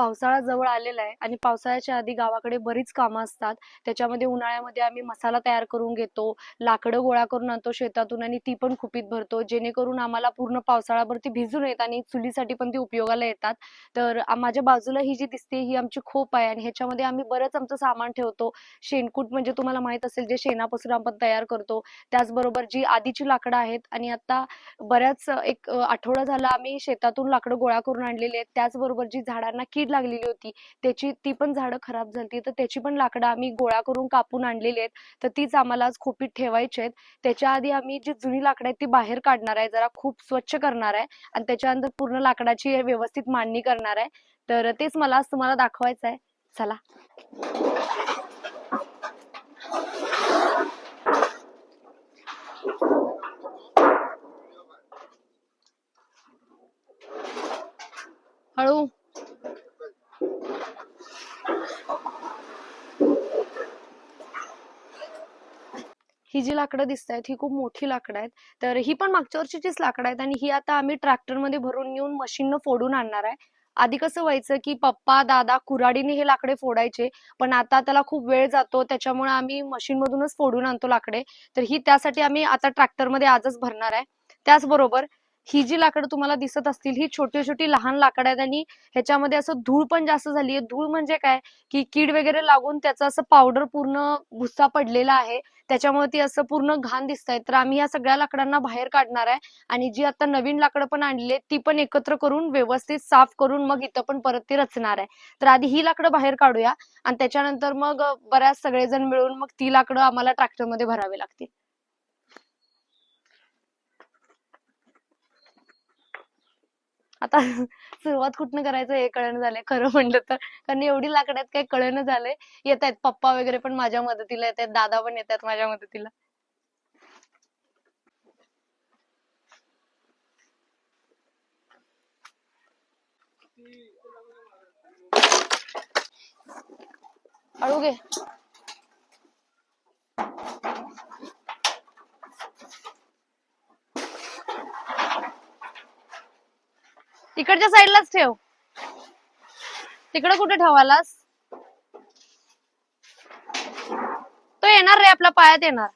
पावसाळा जवळ आलेला आहे आणि पावसाळ्याच्या आधी गावाकडे बरीच कामं असतात. त्याच्यामध्ये उन्हाळ्यामध्ये आम्ही मसाला तयार करून घेतो लाकडं गोळा करून आणतो शेतातून आणि ती पण खुपीत भरतो जेणेकरून आम्हाला पूर्ण पावसाळाभर ती भिजून येत आणि चुलीसाठी पण ती उपयोगाला येतात. तर माझ्या बाजूला ही जी दिसते ही आमची खोप आहे आणि ह्याच्यामध्ये आम्ही बरंच आमचं सामान ठेवतो. शेणकूट म्हणजे तुम्हाला माहीत असेल जे शेणापासून आपण तयार करतो त्याचबरोबर जी आधीची लाकडं आहेत आणि आता बऱ्याच एक आठवडा झाला आम्ही शेतातून लाकडं गोळा करून आणलेली आहेत. त्याचबरोबर जी झाडांना कीड लागलेली होती. त्याची ती पण झाडं खराब झाली तर त्याची पण लाकडं आम्ही गोळा करून कापून आणलेली आहेत. तर तीच आम्हाला आज खोपीत ठेवायची आहेत. त्याच्या आधी आम्ही जी जुनी लाकडं आहेत ती बाहेर काढणार आहे. जरा खूप स्वच्छ करणार आहे. आणि त्याच्यानंतर पूर्ण लाकडाची व्यवस्थित मांडणी करणार आहे. तर तेच मला आज तुम्हाला दाखवायचं आहे. चला. हळू. ही जी लाकडं दिसत आहेत ही खूप मोठी लाकडं आहेत. तर ही पण मागच्या वर्षीचीच लाकडं आहेत आणि ही आता आम्ही ट्रॅक्टरमध्ये भरून येऊन मशीननं फोडून आणणार आहे. आधी कसं व्हायचं की पप्पा दादा कुऱ्हाडीने हे लाकडे फोडायचे पण आता त्याला खूप वेळ जातो त्याच्यामुळे आम्ही मशीन मधूनच फोडून आणतो लाकडे. तर ही त्यासाठी आम्ही आता ट्रॅक्टरमध्ये आजच भरणार आहे. त्याचबरोबर ही जी लाकडं तुम्हाला दिसत असतील ही छोटी छोटी लहान लाकडं आहेत आणि ह्याच्यामध्ये असं धूळ पण जास्त झाली आहे धूळ म्हणजे काय? की कीड वगैरे लागून त्याचं असं पावडर पूर्ण भुस्सा पडलेला आहे. त्याच्यामुळे ती असं पूर्ण घाण दिसत आहे तर आम्ही या सगळ्या लाकडांना बाहेर काढणार आहे आणि जी आता नवीन लाकडं पण आणली ती पण एकत्र करून व्यवस्थित साफ करून मग इथं पण परत ती रचणार आहे. तर आधी ही लाकडं बाहेर काढूया आणि त्याच्यानंतर मग बऱ्याच सगळेजण मिळून मग ती लाकडं आम्हाला ट्रॅक्टरमध्ये भरावी लागतील. आता सुरुवात कुठनं करायचं हे कळणं झालंय खरं म्हणलं तर. कारण एवढी लाकडं आहेत काही कळणं झालंय. येत आहेत पप्पा वगैरे पण माझ्या मदतीला येत आहेत दादा पण येत आहेत माझ्या मदतीला. अळू घे. तिकडच्या साईडलाच ठेव. तिकडे कुठे ठेवालास? तो येणार रे आपल्या पायात येणार.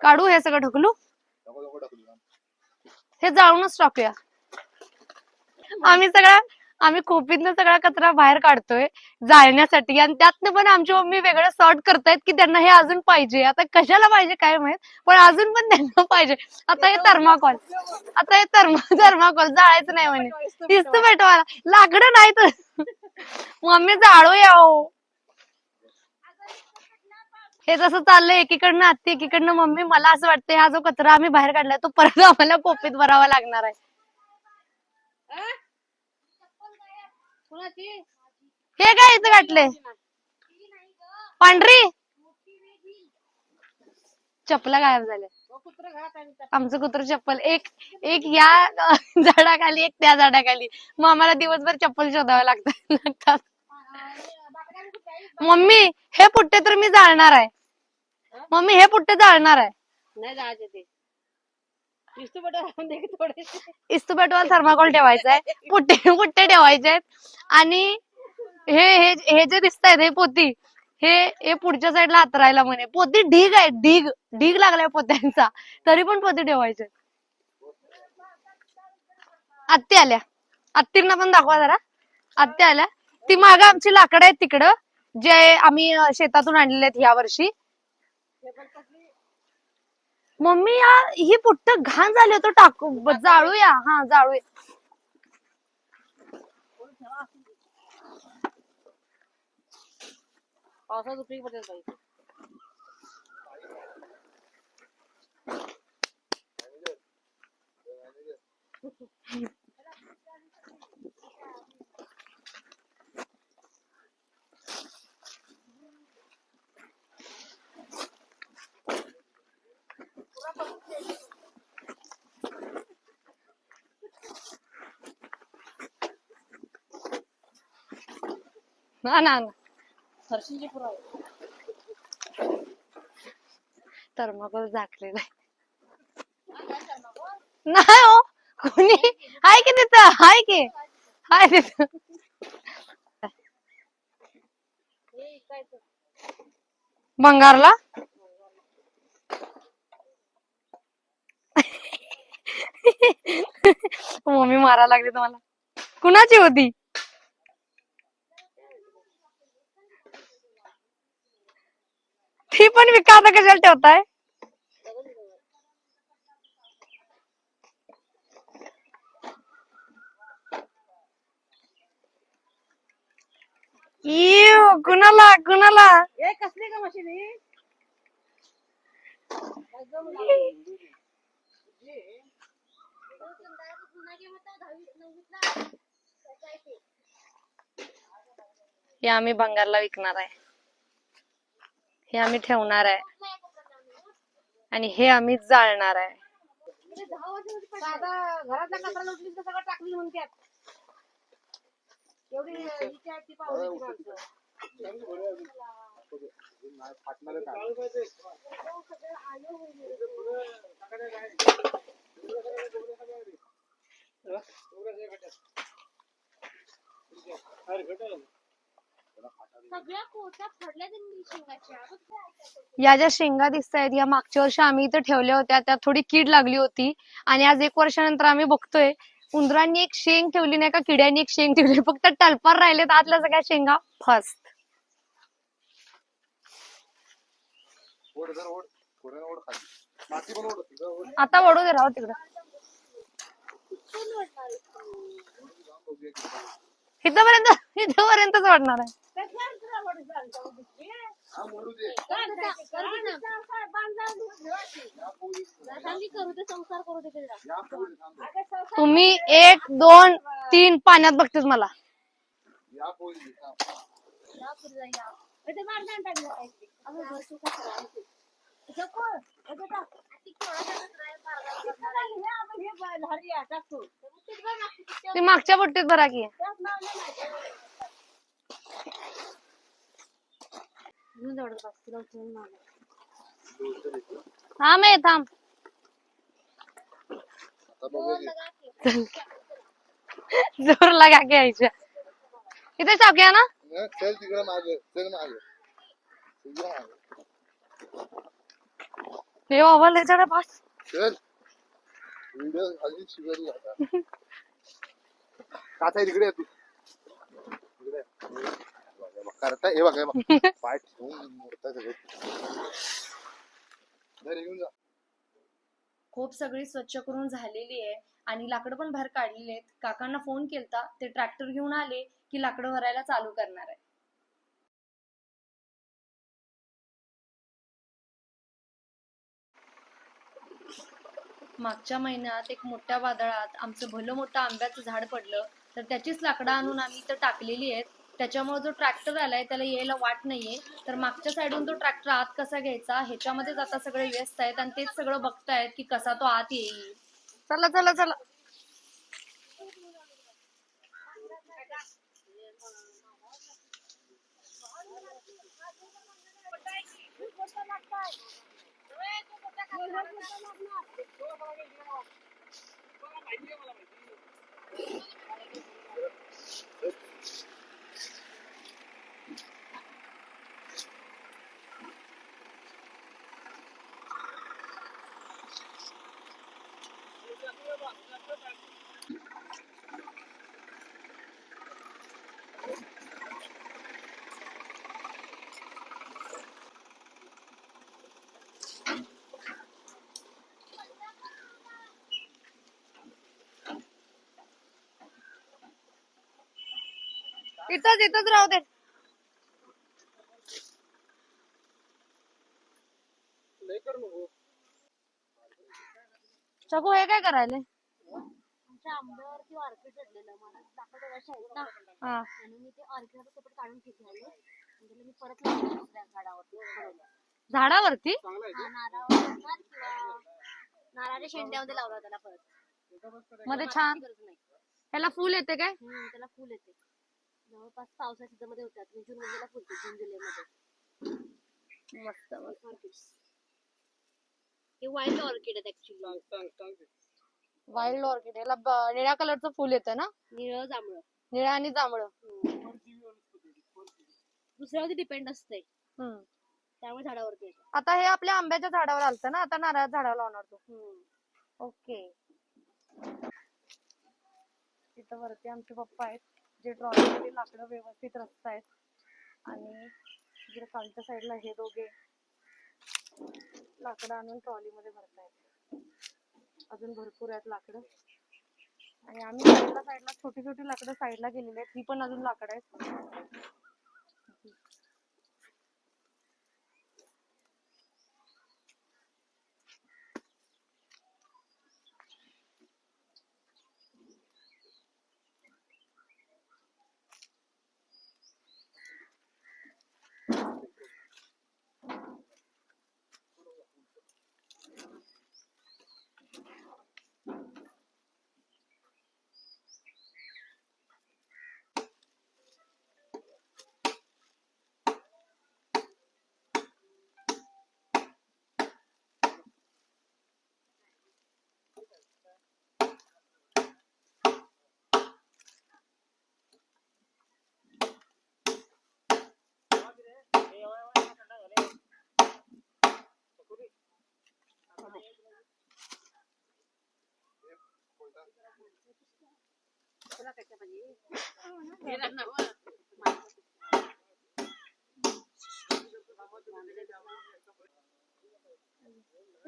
काढू हे सगळं ढकलू? हे जाळूनच टाकूया. आम्ही सगळा आम्ही खोपीतनं सगळा कचरा बाहेर काढतोय जाळण्यासाठी. आणि त्यातनं पण आमची मम्मी वेगळं सॉर्ट करतायत की त्यांना हे अजून पाहिजे. आता कशाला पाहिजे काय माहीत? पण अजून पण त्यांना पाहिजे. आता हे थर्माकॉल आता हे थर्मा थर्माकॉल जाळायचं नाही म्हणे. दिसतं भेटवायला लाकडं नाही तर. मम्मी जाळूया हो. हे जसं चाललंय एकीकडनं आत्ती एकीकडनं मम्मी. मला असं वाटतं हा जो कचरा आम्ही बाहेर काढलाय तो परत आम्हाला कोपीत भरावा लागणार आहे. हे काय इथं घातले पांढरी? चपला गायब झाल्या. आमचं कुत्र चप्पल. एक एक या झाडाखाली एक त्या झाडाखाली. मग आम्हाला दिवसभर चप्पल शोधावं लागतात लागतात. मम्मी हे पुट्टे तर मी जाळणार आहे. मम्मी हे पुट्टे जाळणार आहे. नाही जायचे ते. इस्तुपेटवाल थर्माकोल ठेवायचा आहे पुट्टे पुट्टे ठेवायचे आहेत आणि हे हे हे जे दिसत आहेत हे पोती हे हे पुढच्या साईडला हातरायला म्हणे. पोती ढीग आहे ढीग ढीग लागलाय पोत्यांचा. तरी पण पोती ठेवायचे आत्ती आल्या. आत्तींना पण दाखवा जरा. आत्या आल्या. ती माग आमची लाकडं आहेत तिकडं. जे आम्ही शेतातून आणलेले आहेत ह्या वर्षी. मम्मी या ही पुट्ट घाण झाली होतं टाकू जाळूया. हा जाळूया. पावसात उपयोग पडेल बाई आणा आणा. हरशींची पुरावे तर मग झाकलेलं आहे. नाही हो कोणी? आहे की तिथं? हाय की? हाय तिथं. बंगारला मम्मी मारा लागली तुम्हाला. कुणाची होती? ती पण विका आता कशाला ठेवताय? कुणाला कुणाला? ए कसली का मशीन ही? हे आम्ही बंगारला विकणार आहे. हे आम्ही ठेवणार आहे. आणि हे आम्ही जाळणार आहे. साधा या ज्या शेंगा दिसत आहेत या मागच्या वर्षी आम्ही इथं ठेवल्या होत्या त्यात थोडी कीड लागली होती. आणि आज एक वर्षानंतर आम्ही बघतोय उंदरांनी एक शेंग ठेवली नाही का किड्यांनी एक शेंग ठेवली फक्त टलपार राहिलेत आतल्या सगळ्या शेंगा. फस्त. ओढ ओढ. ओढ ओढ. ओढ. आता वडू दे राहू तिकडं. इथपर्यंत इथपर्यंतच वाढणार आहे. तुम्ही एक दोन तीन पाण्यात बघतेस मला. टाकलं ती भरा की. थांब आहे ज़ोर लगा के आई इधर से आप गया ना. चल तिकडे मागे, चल हे बाबा लय जरा बस. चल. व्हिडिओ खाली शिकवली आता काचा तिकडे ये तू. ये. करता हे बघा बघ. पाय ठेवून सगळे. घेऊन जा. खूप सगळी स्वच्छ करून झालेली आहे आणि लाकडं पण बाहेर काढलेली आहेत. काकांना फोन केलता ते ट्रॅक्टर घेऊन आले की लाकडं भरायला चालू करणार आहे. मागच्या महिन्यात एक मोठ्या वादळात आमचं भलं मोठं आंब्याचं झाड पडलं तर त्याचीच लाकडं आणून आम्ही इथं टाकलेली आहेत. त्याच्यामुळे जो ट्रॅक्टर आलाय त्याला यायला वाट नाहीये. तर मागच्या साईडून तो ट्रॅक्टर आत कसा घ्यायचा ह्याच्यामध्येच आता सगळे व्यस्त आहेत आणि तेच सगळं बघतायत की कसा तो आत येईल. चला चला चला. Thank you. इथंच इथंच राहू दे. चकू हे काय करायले? आमच्या आंब्यावरती ऑर्किड चढलेलं मला दाखवत वर्ष आहेत ना. हा. आणि मी ते ऑर्किड सपोर्ट काढून आणि त्याला मी परत लावले दुसऱ्या झाडावरती. ठरवलं. झाडावरती हा, नारळावर लावणार किंवा नारळाच्या शेंड्यामध्ये लावला त्याला परत. मध्ये छान. गरज नाही. ह्याला फुल येते काय? हम्म, त्याला फुल येते. जवळपास पावसाच्या सीझनमध्ये होतात मी जून महिन्याला फुलते जून जुलै मध्ये मस्त. मस्त ऑर्किड्स हे वाईल्ड ऑर्किड आहेत ऍक्च्युली वाईल्ड ऑर्किड ह्याला ब- निळ्या कलरचं फुल येतं ना? निळं जांभळं. निळं आणि जांभळं. दुसऱ्यावरती डिपेंड असते हम्म. त्यामुळे झाडावरती येतं. आता हे आपल्या आंब्याच्या झाडावर आलतं ना? आता नारळाच्या झाडावर लावणार तू. हम्म. ओके तिथं वरती आमचे पप्पा आहेत. जे ट्रॉलीमध्ये लाकडं व्यवस्थित रचतायत आणि इकडे खालच्या साईडला हे दोघे लाकडं आणून ट्रॉलीमध्ये भरतायत. अजून भरपूर आहेत लाकडं. आणि आम्ही साईडला साईडला छोटी छोटी लाकडं साईडला गेलेली आहेत. ही पण अजून लाकडं आहेत.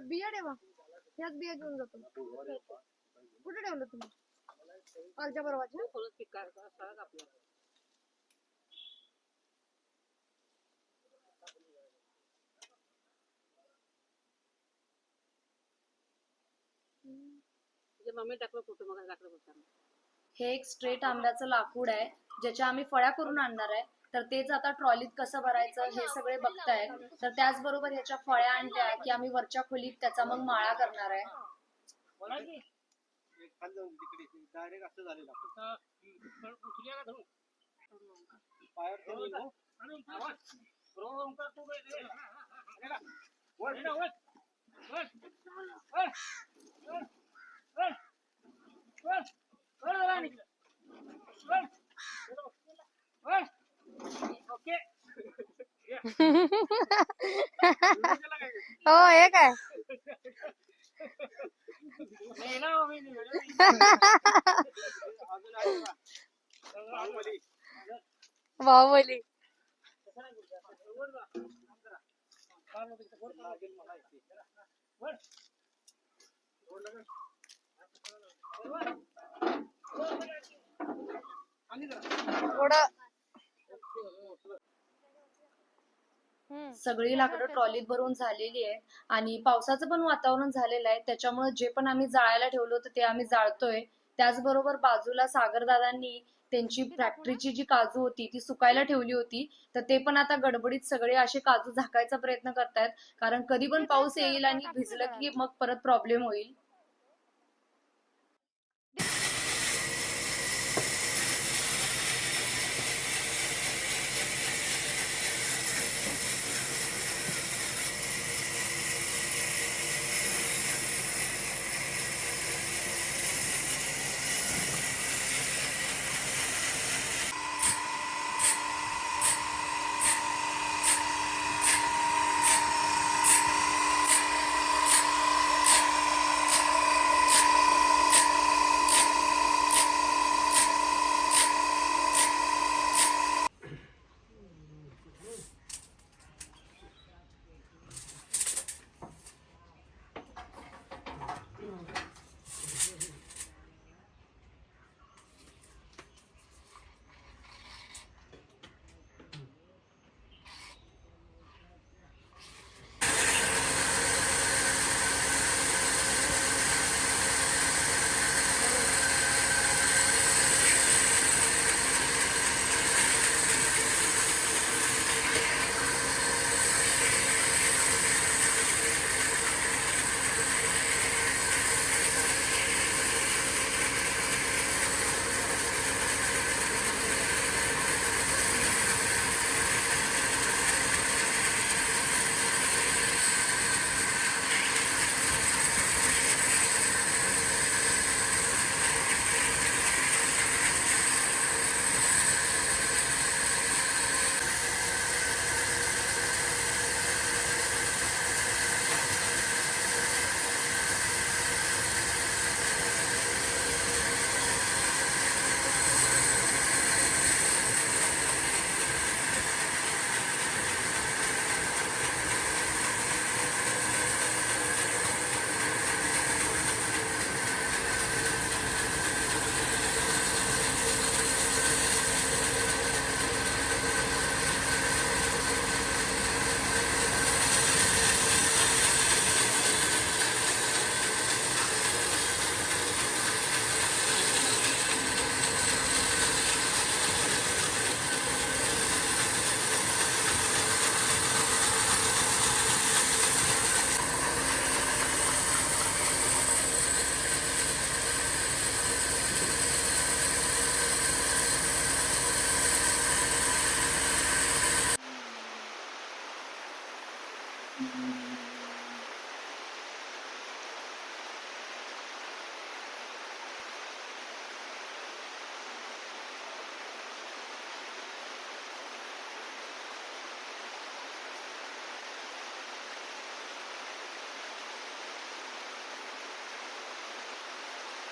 बिया ठेवा ह्याच बिया घेऊन जातो कुठे ठेवलं तुम्ही कालच्या परवाच्या तुझ्या मम्मी टाकलं फोटो मग टाकलं बोलताना हे एक स्ट्रेट आंब्याचं लाकूड आहे ज्याच्या आम्ही फळ्या करून आणणार आहे तर तेच आता ट्रॉलीत कसं भरायचं हे सगळे बघतायत तर त्याचबरोबर ह्याच्या फळ्या आणल्या की आम्ही वरच्या खोलीत त्याचा मग माळा करणार आहे बोला की डायरेक्ट असं झालेलं हो, हे काय बाहुबली. सगळी लाकडं ट्रॉलीत भरून झालेली आहे. आणि पावसाचं पण वातावरण झालेलं आहे. त्याच्यामुळे जे पण आम्ही जाळायला ठेवलं होतं ते आम्ही जाळतोय. त्याचबरोबर बाजूला सागरदादांनी त्यांची फॅक्टरीची जी काजू होती ती सुकायला ठेवली होती. तर ते पण आता गडबडीत सगळे असे काजू झाकायचा प्रयत्न करतायत. कारण कधी पण पाऊस येईल आणि भिजलं की मग परत प्रॉब्लेम होईल.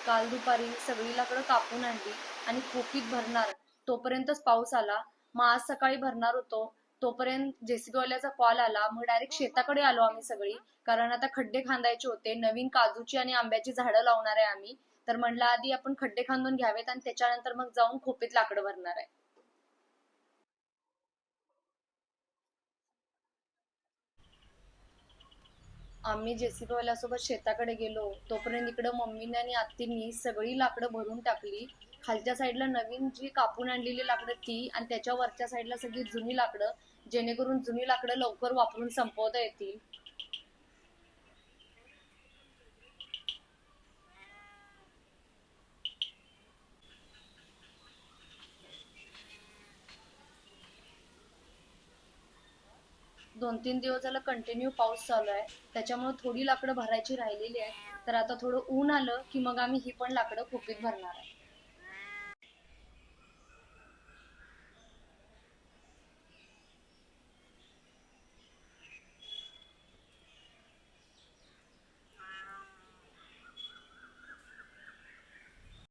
काल दुपारी सगळी लाकडं कापून आणली आणि खोकीत भरणार तोपर्यंतच पाऊस आला. मग आज सकाळी भरणार होतो तोपर्यंत जेसीबी वाल्याचा कॉल आला. मग डायरेक्ट शेताकडे आलो आम्ही सगळी. कारण आता खड्डे खांदायचे होते नवीन काजूची आणि आंब्याची झाडं लावणार आहे आम्ही. तर म्हणलं आधी आपण खड्डे खांदून घ्यावेत आणि त्याच्यानंतर मग जाऊन खोपीत लाकडं भरणार आहे. आम्ही जेसीबीवाल्यासोबत शेताकडे गेलो. तोपर्यंत इकडं मम्मीने आणि आत्तींनी सगळी लाकडं भरून टाकली. खालच्या साईडला नवीन जी कापून आणलेली लाकडं ती आणि त्याच्या वरच्या साईडला सगळी जुनी लाकडं जेणेकरून जुनी लाकडं लवकर वापरून संपवता येतील. दोन तीन दिवस झालं कंटिन्यू पाऊस चालू आहे. त्याच्यामुळे थोडी लाकडं भरायची राहिलेली आहेत. तर आता थोडं ऊन आलं की मग आम्ही ही पण लाकडं खोपीत भरणार आहे.